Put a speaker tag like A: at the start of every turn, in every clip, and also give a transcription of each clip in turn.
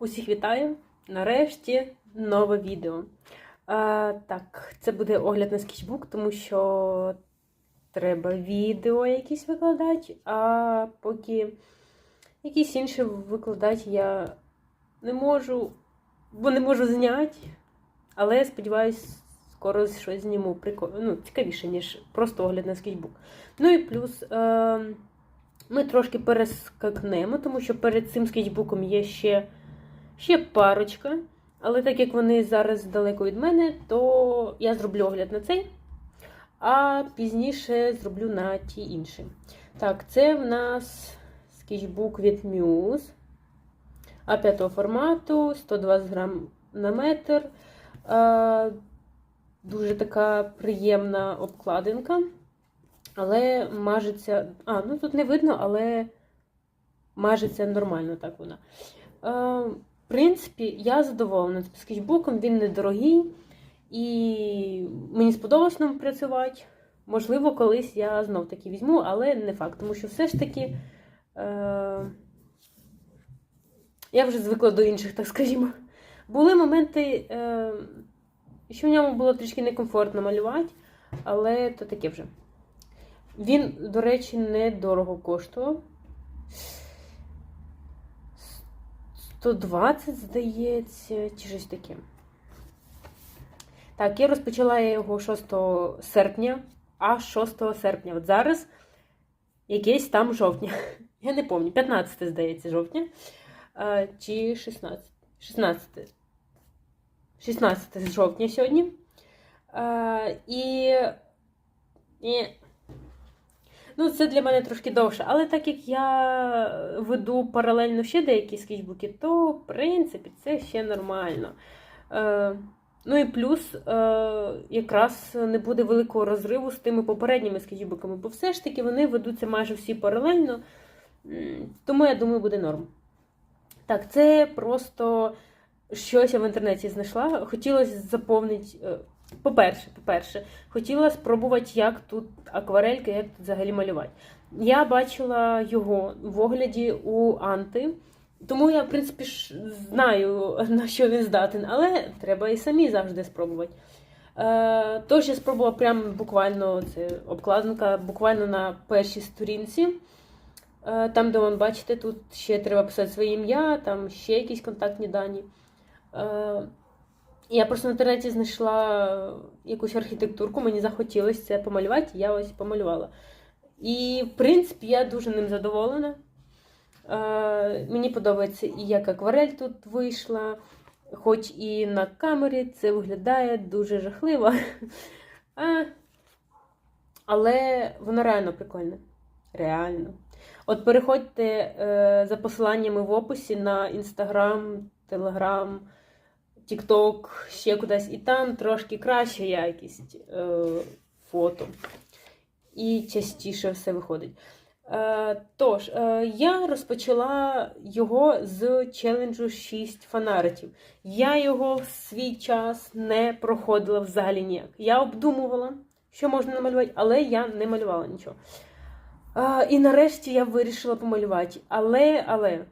A: Усіх вітаю! Нарешті нове відео. А, так, це буде огляд на скетчбук, тому що треба відео якісь викладати, а поки якісь інші викладати я не можу, бо не можу зняти. Але сподіваюся, скоро щось зніму прикол... ну, цікавіше, ніж просто огляд на скетчбук. Ну і плюс. Е... Ми трошки перескакнемо, тому що перед цим скетчбуком є ще, ще парочка. Але так як вони зараз далеко від мене, то я зроблю огляд на цей, а пізніше зроблю на ті інші. Так, це в нас скетчбук від Muse А5 формату, 120 грам на метр. Дуже така приємна обкладинка. Але мажеться. А, ну тут не видно, але мажеться нормально так вона. В принципі, я задоволена цим скетчбуком, він недорогий. І мені сподобалось нам працювати. Можливо, колись я знов таки візьму, але не факт, тому що все ж таки е, я вже звикла до інших, так скажімо. Були моменти, е, що в ньому було трішки некомфортно малювати, але то таке вже. Він, до речі, недорого коштував. 120, здається, чи щось таке. Так, я розпочала його 6 серпня, аж 6 серпня. От зараз якесь там жовтня. Я не пам'ятаю, 15, здається, жовтня. А, чи 16. 16. 16 жовтня сьогодні. А, і. і Ну, це для мене трошки довше. Але так як я веду паралельно ще деякі скетчбуки, то, в принципі, це ще нормально. Е, Ну і плюс, е, якраз не буде великого розриву з тими попередніми скетчбуками, бо все ж таки вони ведуться майже всі паралельно. Тому, я думаю, буде норм. Так, це просто щось я в інтернеті знайшла. Хотілося заповнити. По-перше, по-перше, хотіла спробувати, як тут акварелька, як тут взагалі малювати. Я бачила його в огляді у Анти, тому я, в принципі, знаю, на що він здатен, але треба і самі завжди спробувати. Е, Тож я спробувала прям буквально це обкладинка, буквально на першій сторінці. Е, Там, де ви бачите, тут ще треба писати своє ім'я, там ще якісь контактні дані. Е, я просто в інтернеті знайшла якусь архітектурку, мені захотілося це помалювати, я ось помалювала. І, в принципі, я дуже ним задоволена. Е, Мені подобається і як акварель тут вийшла, хоч і на камері це виглядає дуже жахливо. А, але воно реально прикольне. Реально. От переходьте е, за посиланнями в описі на інстаграм, телеграм. Тікток, ще кудись, і там трошки краща якість е, фото. І частіше все виходить. Е, Тож, е, я розпочала його з челенджу 6 фанартів. Я його в свій час не проходила взагалі ніяк. Я обдумувала, що можна намалювати, але я не малювала нічого. Е, і нарешті я вирішила помалювати. Але, але,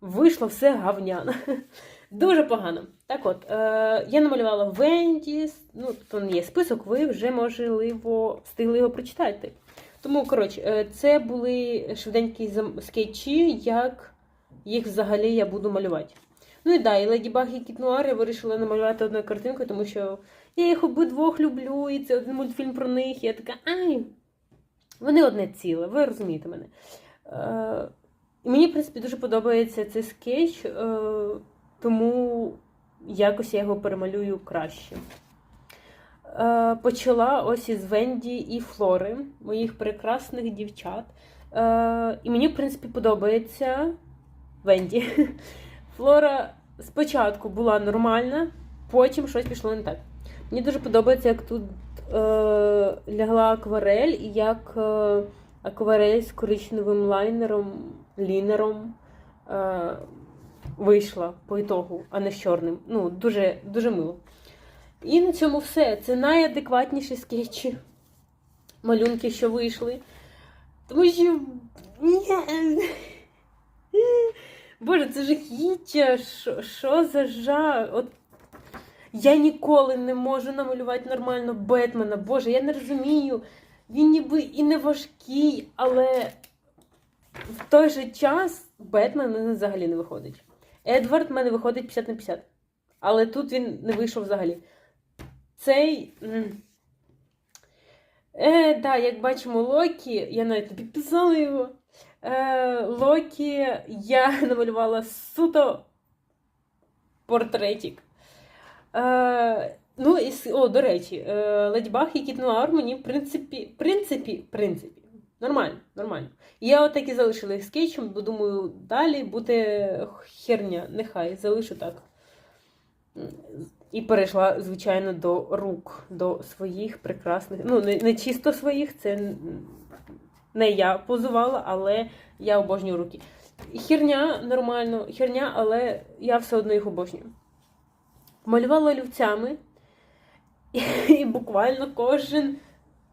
A: вийшло все гавняно. Дуже погано. Так от, е, я намалювала Венді, ну, тут є список, ви вже, можливо, встигли його прочитати. Тому, коротше, е, це були швиденькі скетчі, як їх взагалі я буду малювати. Ну і да, і Леді Баг і Кіт Нуар я вирішила намалювати одною картинкою, тому що я їх обидвох люблю, і це один мультфільм про них. І я така, ай, вони одне ціле, ви розумієте мене. Е, мені, в принципі, дуже подобається цей скетч. Е, тому якось я його перемалюю краще. Е, Почала ось із Венді і Флори, моїх прекрасних дівчат. Е, І мені, в принципі, подобається Венді. Флора спочатку була нормальна, потім щось пішло не так. Мені дуже подобається, як тут е, лягла акварель, і як е, акварель з коричневим лайнером, лінером. Е, вийшла по ітогу, а не з чорним. Ну, дуже дуже мило. І на цьому все. Це найадекватніші скетчі, малюнки, що вийшли. Тому що. Боже, це жахіття. Що, що за жах? От я ніколи не можу намалювати нормально Бетмена. Боже, я не розумію. Він ніби і не важкий, але в той же час Бетмен взагалі не виходить. Едвард в мене виходить 50 на 50. Але тут він не вийшов взагалі. Цей. Е, да, як бачимо, Локі, я навіть не підписала його. Е, Локі я намалювала суто портретик. Е, ну, і, о, до речі, е, Леді Баг і Кіт Нуар мені, в принципі, в принципі, в принципі, нормально, нормально. Я отак і залишила їх скетчем, бо думаю, далі буде херня, нехай залишу так. І перейшла, звичайно, до рук, до своїх прекрасних. Ну, не, не чисто своїх, це не я позувала, але я обожнюю руки. Херня нормально, херня, але я все одно їх обожнюю. Малювала олівцями, і буквально кожен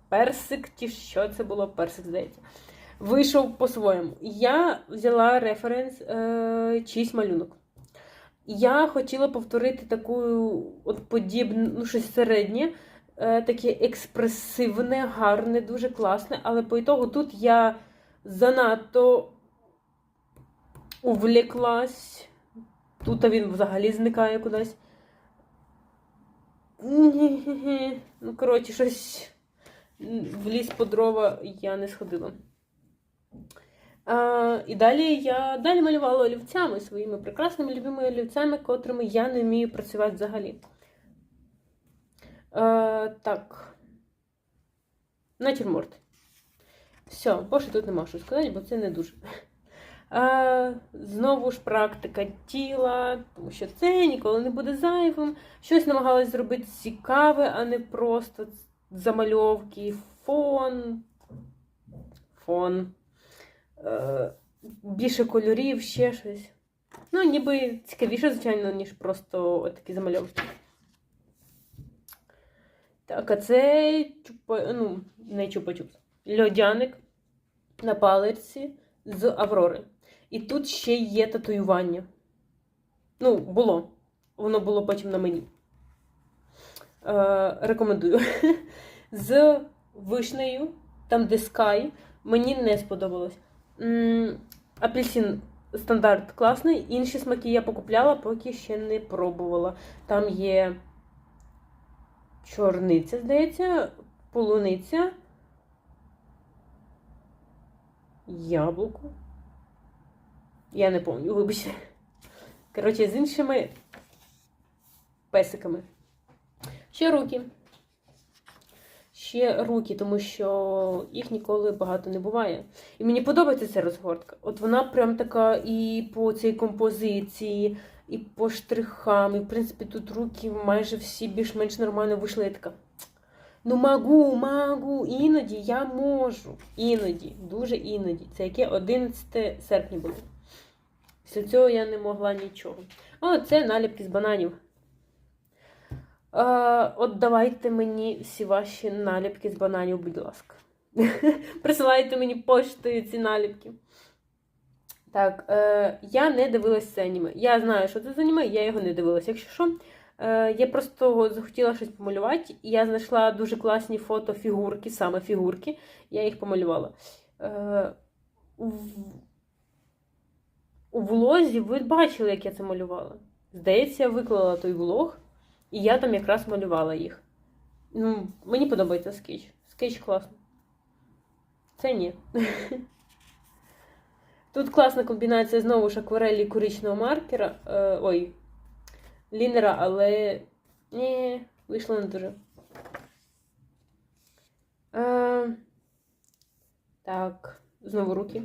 A: персик, чи що це було, персик, здається, вийшов по-своєму. Я взяла референс е, чийсь малюнок. Я хотіла повторити таку от подібну, ну, щось середнє, е, таке експресивне, гарне, дуже класне, але по ітогу тут я занадто увлеклась. Тут він взагалі зникає кудись. Ну, коротше, щось в ліс по дрова я не сходила. А, і далі я далі малювала олівцями своїми прекрасними любими олівцями, котрими я не вмію працювати взагалі. А, так. Натюрморт. Все, більше тут нема що сказати, бо це не дуже. А, знову ж практика тіла, тому що це ніколи не буде зайвим. Щось намагалась зробити цікаве, а не просто замальовки, фон. Фон. Е, більше кольорів, ще щось. Ну, ніби цікавіше, звичайно, ніж просто такі замальовки. Так, а це чупа, ну, не чупа-чупс. Льодяник на паличці з Аврори. І тут ще є татуювання. Ну, було. Воно було потім на мені. Е, рекомендую. З вишнею, там де Sky, мені не сподобалось. Апельсин стандарт класний. Інші смаки я покупляла, поки ще не пробувала. Там є чорниця, здається, полуниця, яблуко. Я не пам'ятаю, вибачте. Коротше, з іншими песиками. Ще руки. Ще руки, тому що їх ніколи багато не буває. І мені подобається ця розгортка. От вона прям така і по цій композиції, і по штрихам. І, в принципі, тут руки майже всі більш-менш нормально вийшли. Я така. Ну, магу, магу, іноді я можу. Іноді, дуже іноді. Це яке 11 серпня було. Після цього я не могла нічого. О, це наліпки з бананів. Е, от давайте мені всі ваші наліпки з бананів, будь ласка. Присилайте мені поштою ці наліпки. Так, е, я не дивилась це аніме. Я знаю, що це за аніме, я його не дивилася. Якщо що, е, я просто захотіла щось помалювати, і я знайшла дуже класні фото фігурки, саме фігурки, я їх помалювала. Е. У влозі ви бачили, як я це малювала. Здається, я виклала той влог. І я там якраз малювала їх. Ну, мені подобається скетч. Скетч класний. Це ні. Тут класна комбінація знову ж акварелі коричного маркера. Е, ой, лінера, але. Ні, вийшло не дуже. Е, так, знову руки.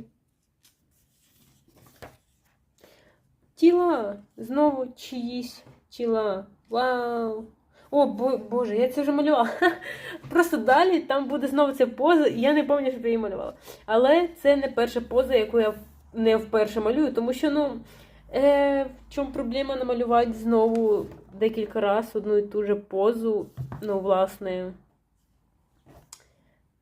A: Тіла. Знову чиїсь тіла. Вау! О, бо, Боже, я це вже малювала. Просто далі там буде знову ця поза, і я не пам'ятаю, що я її малювала. Але це не перша поза, яку я не вперше малюю, тому що, ну, е, в чому проблема намалювати знову декілька разів одну і ту же позу. Ну, власне,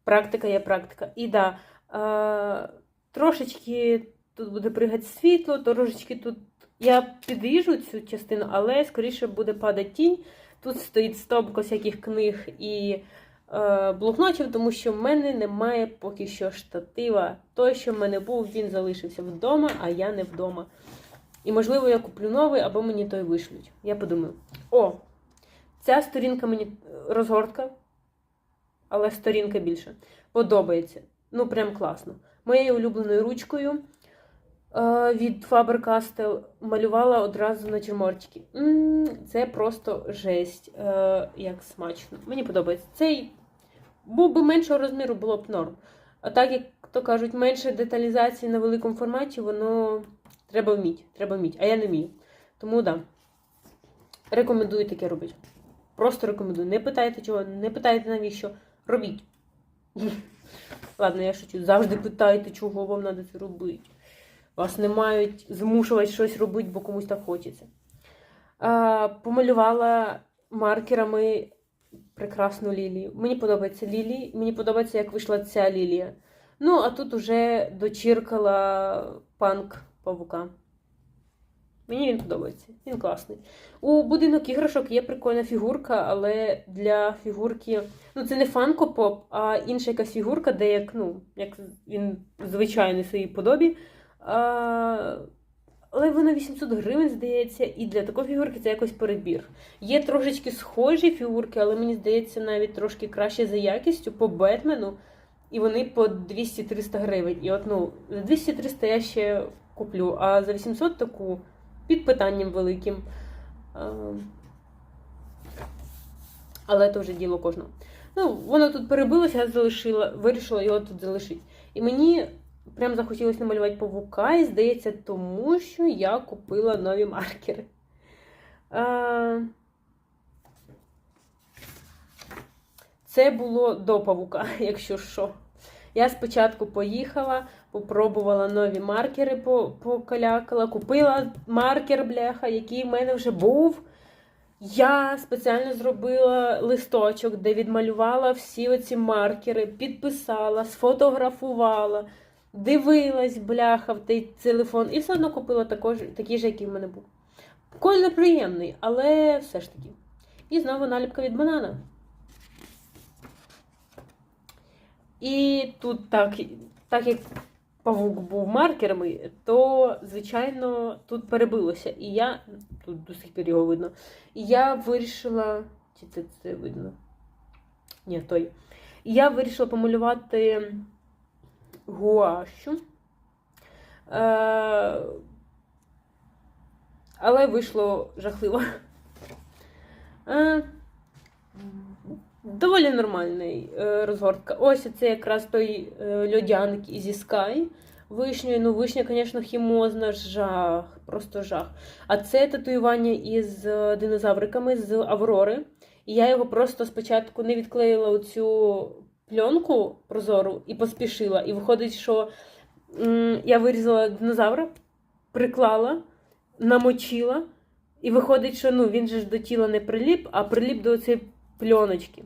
A: практика є практика. І да, е, трошечки тут буде пригати світло, трошечки тут. Я підріжу цю частину, але скоріше буде падати тінь. Тут стоїть стопка всяких книг і е, блокнотів, тому що в мене немає поки що штатива. Той, що в мене був, він залишився вдома, а я не вдома. І, можливо, я куплю новий, або мені той вишлють. Я подумаю: о, ця сторінка мені розгортка, але сторінка більше. Подобається. Ну, прям класно. Моєю улюбленою ручкою від Faber-Castell малювала одразу натюрмортики. М, Це просто жесть, е, як смачно. Мені подобається. Цей був би меншого розміру, було б норм. А так, як то кажуть, менше деталізації на великому форматі, воно треба вміти. Треба вміти. А я не вмію. Тому. Да. Рекомендую таке робити. Просто рекомендую. Не питайте чого, не питайте навіщо. Робіть. Ладно, я шучу. Завжди питайте, чого вам треба це робити. Вас не мають змушувати щось робити, бо комусь так хочеться. А, помалювала маркерами прекрасну лілію. Мені подобається лілії, мені подобається, як вийшла ця лілія. Ну, а тут уже дочіркала панк павука. Мені він подобається, він класний. У будинок іграшок є прикольна фігурка, але для фігурки. Ну, це не фанко-поп, а інша якась фігурка, де як, ну, як він звичайний своїй подобі. А, але вона 800 гривень, здається, і для такої фігурки це якось перебір. Є трошечки схожі фігурки, але мені здається, навіть трошки краще за якістю по Бетмену. І вони по 200-300 гривень. І от, ну, за 200-300 я ще куплю, а за 800 таку під питанням великим. Але то вже діло кожного. Ну, воно тут перебилося, я залишила, вирішила його тут залишити. І мені прям захотілося намалювати павука, і здається, тому що я купила нові маркери. Це було до павука, якщо що. Я спочатку поїхала, попробувала нові маркери, покалякала, купила маркер бляха, який в мене вже був. Я спеціально зробила листочок, де відмалювала всі оці маркери, підписала, сфотографувала, дивилась, бляха, в той телефон, і все одно купила також, такий же, який в мене був. Колір приємний, але все ж таки. І знову наліпка від банана. І тут так, так як павук був маркерами, то, звичайно, тут перебилося. І я, тут до сих пір його видно, і я вирішила. Чи це це видно? Ні, той. І я вирішила помалювати гуащу. Е, але вийшло жахливо. Е, Доволі нормальний е, розгортка. Ось це якраз той льодяник зі Sky. Вишньою. Ну, вишня, звісно, хімозна, жах, просто жах. А це татуювання із динозавриками з Аврори. І я його просто спочатку не відклеїла у цю пленку прозору і поспішила. І виходить, що я вирізала динозавра, приклала, намочила. І виходить, що ну, він же ж до тіла не приліп, а приліп до цієї пленочки.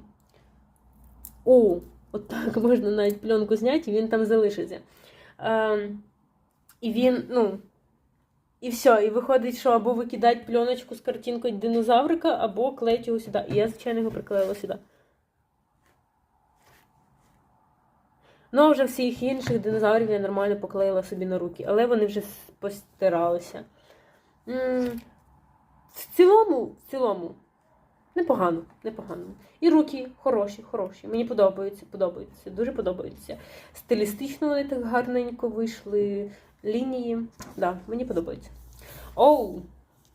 A: О, от так можна навіть пленку зняти, і він там залишиться. Е, І він, ну, і все. І виходить, що або викидати пленочку з картинкою динозаврика, або клеїть його сюди. І я, звичайно, його приклеїла сюди. Ну, а вже всіх інших динозаврів я нормально поклеїла собі на руки, але вони вже постиралися. В цілому, в цілому. Непогано, непогано. І руки хороші, хороші. Мені подобаються, подобаються, дуже подобаються. Стилістично вони так гарненько вийшли. Лінії. Да, мені подобається. Оу,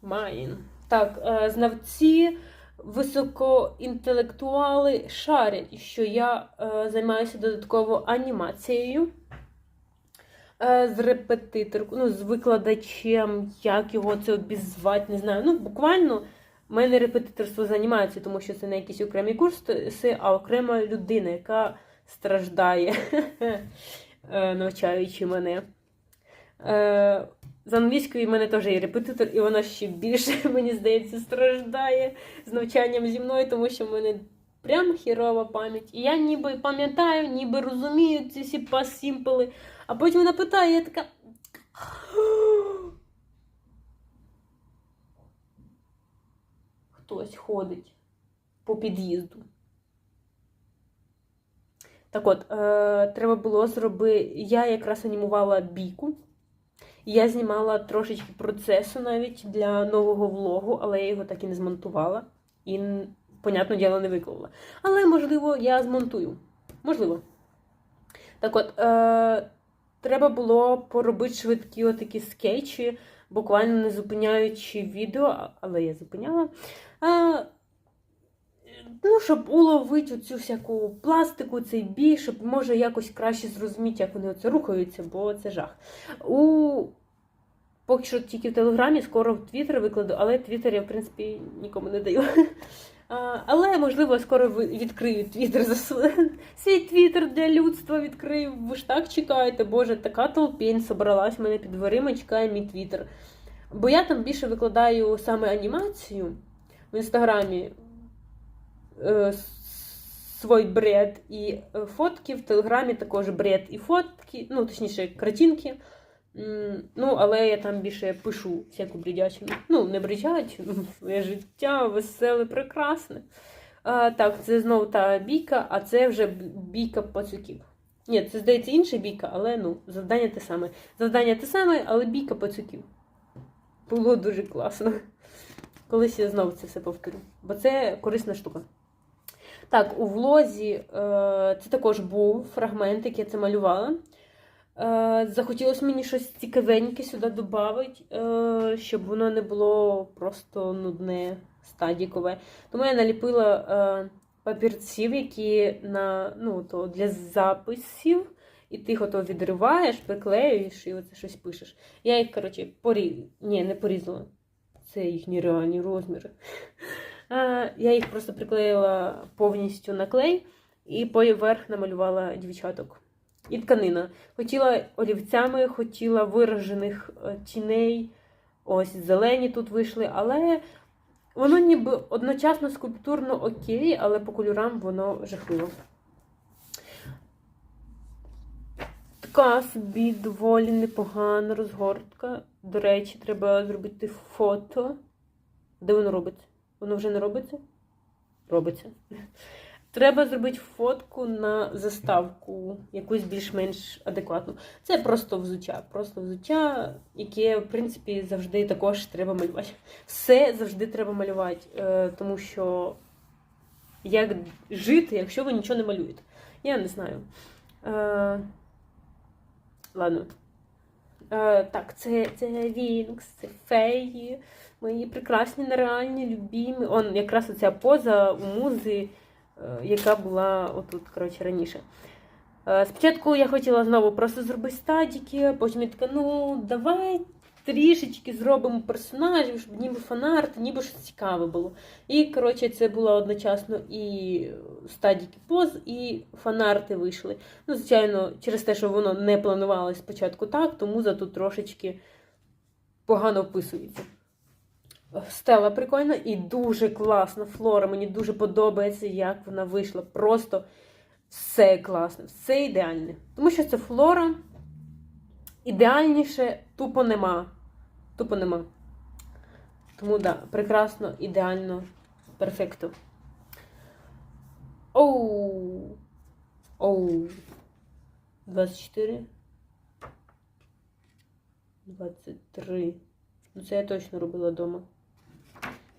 A: майн. Так, е, знавці, високоінтелектуали шарять, що я е, займаюся додатково анімацією. Е, з репетиторкою, ну, з викладачем, як його це обізвати, не знаю. Ну, буквально. У мене репетиторство займається, тому що це не якісь окремі курси, а окрема людина, яка страждає, е, навчаючи мене. З англійської в мене теж є репетитор, і вона ще більше, мені здається, страждає з навчанням зі мною, тому що в мене прям хірова пам'ять. І я ніби пам'ятаю, ніби розумію ці всі пас-сімпли, а потім вона питає, я така. Хтось ходить по під'їзду. Так от, е, треба було зробити. Я якраз анімувала бійку. Я знімала трошечки процесу навіть для нового влогу, але я його так і не змонтувала. І, понятне діло, не виклала. Але, можливо, я змонтую. Можливо. Так от, е, треба було поробити швидкі отакі скетчі, буквально не зупиняючи відео, але я зупиняла. Е, ну, щоб уловити цю всяку пластику, цей бій, щоб може якось краще зрозуміти, як вони оце рухаються, бо це жах. У... Поки що тільки в Телеграмі, скоро в Твіттер викладу, але Твіттер я, в принципі, нікому не даю. А, Але, можливо, скоро відкрию Твіттер за св- свій Твіттер для людства відкрию. Ви ж так чекаєте, Боже, така толпінь собралась в мене під дверима, чекає мій Твіттер. Бо я там більше викладаю саме анімацію в інстаграмі свій бред і е, фотки. В Телеграмі також бред і фотки, ну, точніше, картинки. Ну, але я там більше пишу всяку бредячину. Ну, не бредячину, своє життя веселе, прекрасне. А, так, це знову та бійка, а це вже бійка пацюків. Ні, це здається інша бійка, але ну, завдання те саме. Завдання те саме, але бійка пацюків. Було дуже класно. Колись я знову це все повторю, бо це корисна штука. Так, у влозі е, це також був фрагмент, який я це малювала. Е, захотілося мені щось цікавеньке сюди додати, е, щоб воно не було просто нудне, стадікове. Тому я наліпила папірців, які на, ну, то для записів, і ти ото відриваєш, приклеюєш і оце щось пишеш. Я їх, коротше, порі... Ні, не порізала. Це їхні реальні розміри. Е, Я їх просто приклеїла повністю на клей і поверх намалювала дівчаток. І тканина. Хотіла олівцями, хотіла виражених е, тіней. Ось зелені тут вийшли, але воно ніби одночасно скульптурно окей, але по кольорам воно жахливо. Така собі доволі непогана розгортка. До речі, треба зробити фото. Де воно робиться? Воно вже не робиться? Робиться. Треба зробити фотку на заставку, якусь більш-менш адекватну. Це просто взуття. Просто взуття, яке, в принципі, завжди також треба малювати. Все завжди треба малювати, е, тому що як жити, якщо ви нічого не малюєте? Я не знаю. Е, ладно. Е, так, це, це Вінкс, це феї, мої прекрасні, нереальні, любімі. Он якраз оця поза у музи, е, яка була отут, коротше, раніше. Е, Спочатку я хотіла знову просто зробити стадіки, потім я така, ну, давай трішечки зробимо персонажів, щоб ніби фанарт, ніби щось цікаве було. І, коротше, це було одночасно і стадіки поз, і фанарти вийшли. Ну, звичайно, через те, що воно не планувалось спочатку так, тому зато трошечки погано вписується. Стела прикольна і дуже класна флора. Мені дуже подобається, як вона вийшла. Просто все класно, все ідеальне. Тому що це флора. Ідеальніше тупо нема. Тупо нема. Тому да, прекрасно, ідеально, перфекто. Оу. Оу. 24. 23. Ну, це я точно робила вдома.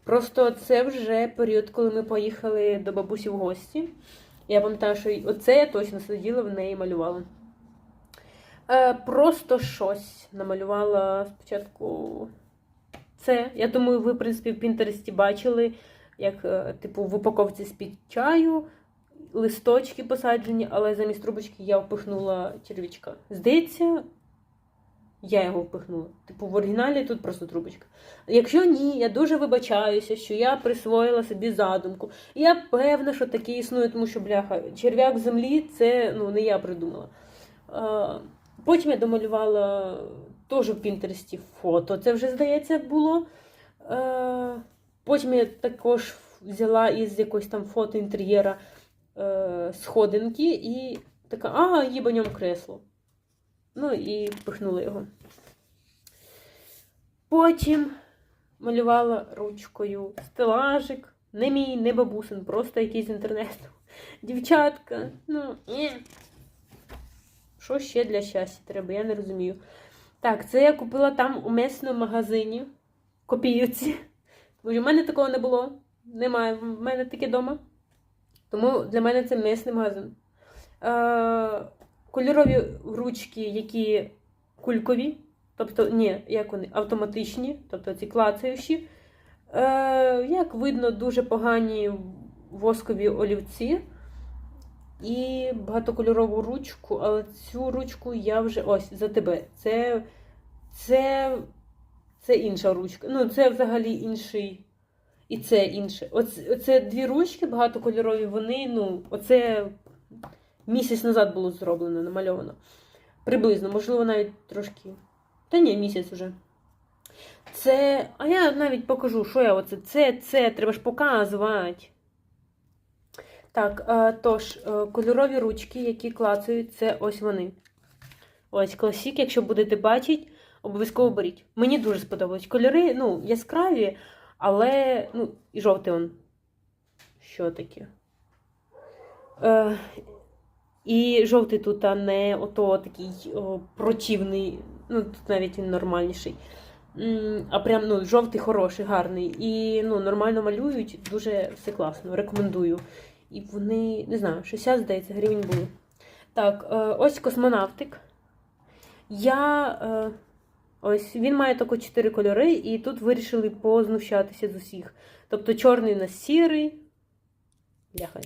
A: Просто це вже період, коли ми поїхали до бабусі в гості. Я пам'ятаю, що оце я точно сиділа в неї і малювала. Е, просто щось намалювала спочатку. Це. Я думаю, ви, в принципі, в Пінтересті бачили, як, е, типу, в упаковці з-під чаю, листочки посаджені, але замість трубочки я впихнула черв'ячка. Здається, я його впихнула. Типу, в оригіналі тут просто трубочка. Якщо ні, я дуже вибачаюся, що я присвоїла собі задумку. Я певна, що таке існує, тому що, бляха, черв'як землі це ну, не я придумала. Е, Потім я домалювала теж в Пінтересті фото. Це вже, здається, було. Е, Потім я також взяла із якогось там фото інтер'єра е, сходинки і така, а, їбаньом кресло. Ну і пихнула його. Потім малювала ручкою стелажик. Не мій, не бабусин, просто якийсь з інтернету. Дівчатка, ну, ні. Що ще для щастя треба, я не розумію. Так, це я купила там у месному магазині. Копійці. Бо в мене такого не було. Немає в мене таке вдома. Тому для мене це месний магазин. Е, кольорові ручки, які кулькові, тобто, ні, як вони, автоматичні, тобто ці клацаючі. Е, як видно, дуже погані воскові олівці. І багатокольорову ручку, але цю ручку я вже ось за тебе. Це, це, це інша ручка. Ну, це взагалі інший. І це інше. Оце, оце дві ручки багатокольорові, вони, ну, оце місяць назад було зроблено, намальовано. Приблизно, можливо, навіть трошки. Та ні, місяць уже. Це. А я навіть покажу, що я оце. Це, це, треба ж показувати. Так, е, тож, е, кольорові ручки, які клацають, це ось вони. Ось класік, якщо будете бачити, обов'язково беріть. Мені дуже сподобались. Кольори, ну, яскраві, але. Ну, і жовтий он. Що таке? Е, і жовтий тут, а не ото такий о, противний. Ну, тут навіть він нормальніший. А прям ну, жовтий, хороший, гарний. І ну, нормально малюють, дуже все класно. Рекомендую. І вони, не знаю, 60, здається, гривень були. Так, е, ось космонавтик. Я. е, Ось він має тако чотири кольори, і тут вирішили познущатися з усіх. Тобто чорний на сірий. Бляха.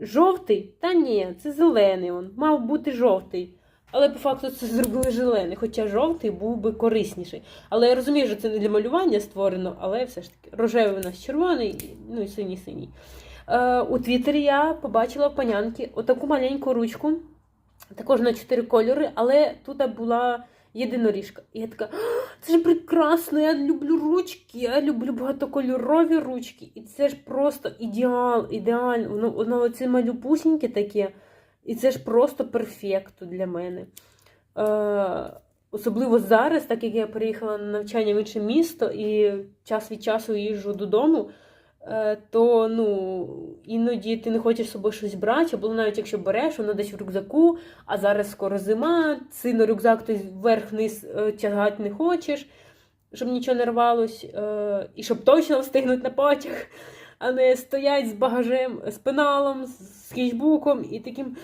A: Жовтий? Та ні, це зелений. Он. Мав бути жовтий. Але по факту це зробили зелений, хоча жовтий був би корисніший. Але я розумію, що це не для малювання створено, але все ж таки рожевий у нас червоний, ну і синій синій. Е, у Твіттері я побачила в панянки отаку маленьку ручку, також на чотири кольори, але тут була єдиноріжка. І я така, це ж прекрасно, я люблю ручки, я люблю багатокольорові ручки. І це ж просто ідеал, ідеально. Воно, воно оце малюпусіньке таке. І це ж просто перфекто для мене. Е, особливо зараз, так як я переїхала на навчання в інше місто і час від часу їжджу додому, то ну, іноді ти не хочеш з собою щось брати, або навіть якщо береш, воно десь в рюкзаку, а зараз скоро зима, сильно рюкзак ти вверх-вниз е, тягати не хочеш, щоб нічого не рвалось, е, і щоб точно встигнути на потяг, а не стоять з багажем, з пеналом, з скетчбуком і таким.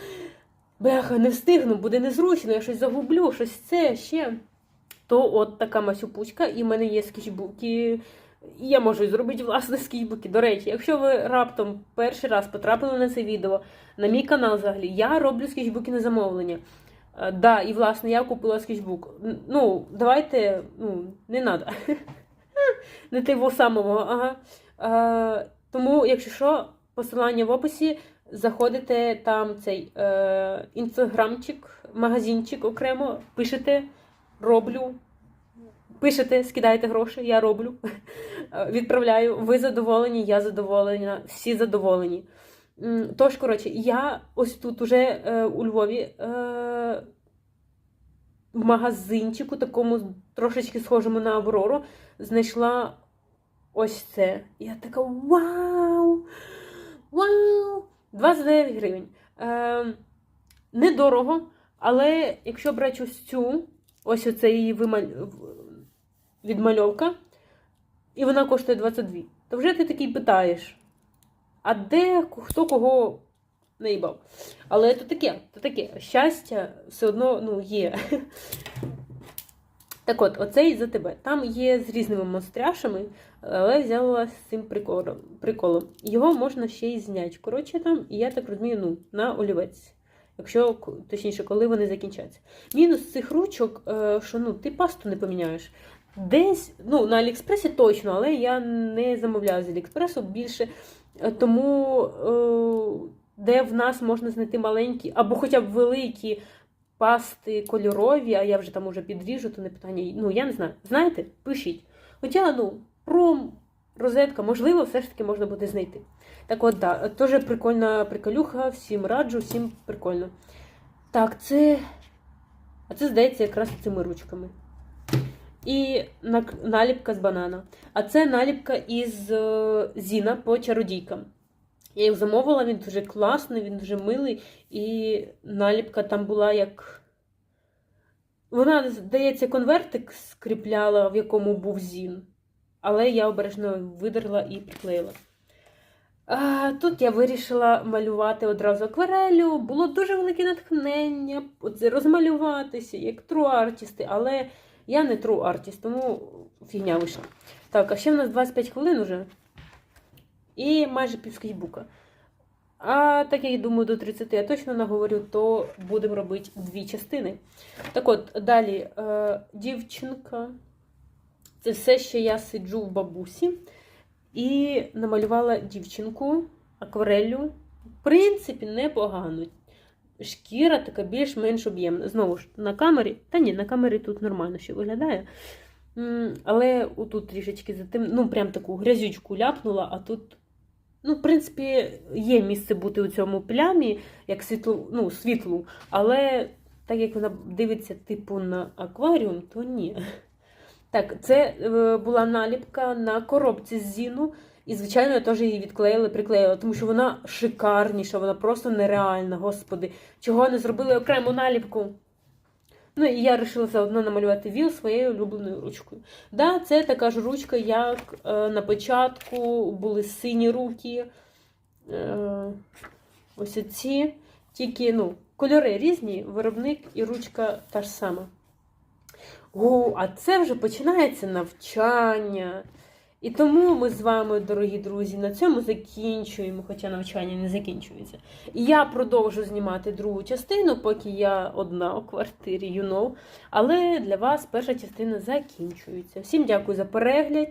A: Бляха, не встигну, буде незручно, я щось загублю, щось це ще. То от така масюпучка, і в мене є скетчбуки. І я можу зробити власне скетчбуки. До речі, якщо ви раптом перший раз потрапили на це відео, на мій канал взагалі, я роблю скетчбуки на замовлення. Е, да, і власне я купила скетчбук. Ну, давайте, ну, не треба. Не того самого, ага. Е, тому, якщо що, посилання в описі. Заходите там цей е, інстаграмчик, магазинчик окремо, пишете, роблю. Пишете, скидаєте гроші, я роблю. Е, Відправляю. Ви задоволені, я задоволена, всі задоволені. Тож, коротше, я ось тут уже е, у Львові е, в магазинчику, такому трошечки схожому на Аврору, знайшла ось це. Я така вау! Вау! 29 гривень. Е, недорого, але якщо брати ось цю, ось оце її вималь... відмальовка, і вона коштує 22, то вже ти такий питаєш, а де хто кого наїбав? Але то таке, то таке. Щастя все одно ну, є. Так от, оцей за тебе. Там є з різними монстряшами, але взяла з цим приколом. приколом. Його можна ще й зняти. Коротше, там, і я так розумію, ну, на олівець. Якщо, точніше, коли вони закінчаться. Мінус цих ручок, е, що ну, ти пасту не поміняєш. Десь, ну, на Аліекспресі точно, але я не замовляю з Аліекспресу більше. Е, Тому, е, де в нас можна знайти маленькі, або хоча б великі пасти кольорові, а я вже там уже підріжу, то не питання. Ну, я не знаю. Знаєте, пишіть. Хоча, ну, пром, розетка, можливо, все ж таки можна буде знайти. Так от, да, теж прикольна приколюха, всім раджу, всім прикольно. Так, це. А це, здається, якраз цими ручками. І наліпка з банана. А це наліпка із е, Зіна по чародійкам. Я їх замовила, він дуже класний, він дуже милий, і наліпка там була як. Вона, здається, конвертик скріпляла, в якому був зін. Але я обережно видерла і приклеїла. А, тут я вирішила малювати одразу акварелю. Було дуже велике натхнення розмалюватися, як тру артісти, але я не тру артіст, тому фігня вийшла. Так, а ще в нас 25 хвилин уже. І майже пів скетчбука. А так як я думаю, до 30 я точно наговорю, то будемо робити дві частини. Так от, далі, е, дівчинка. Це все, що я сиджу в бабусі і намалювала дівчинку аквареллю. В принципі, непогано. Шкіра така більш-менш об'ємна. Знову ж на камері. Та ні, на камері тут нормально ще виглядає. Але отут трішечки за тим, ну, прям таку грязючку ляпнула, а тут, ну, в принципі, є місце бути у цьому плямі, як світлу, ну, світлу, але так як вона дивиться, типу, на акваріум, то ні. Так, це е, була наліпка на коробці з Зіну. І, звичайно, я теж її відклеїла, приклеїла, тому що вона шикарніша, вона просто нереальна, господи. Чого не зробили окрему наліпку? Ну, і я вирішила заодно намалювати віл своєю улюбленою ручкою. Да, це така ж ручка, як е, на початку були сині руки. Е, ось ці. Тільки ну, кольори різні, виробник і ручка та ж сама. О, а це вже починається навчання. І тому ми з вами, дорогі друзі, на цьому закінчуємо, хоча навчання не закінчується. І я продовжу знімати другу частину, поки я одна у квартирі, you know. Але для вас перша частина закінчується. Всім дякую за перегляд.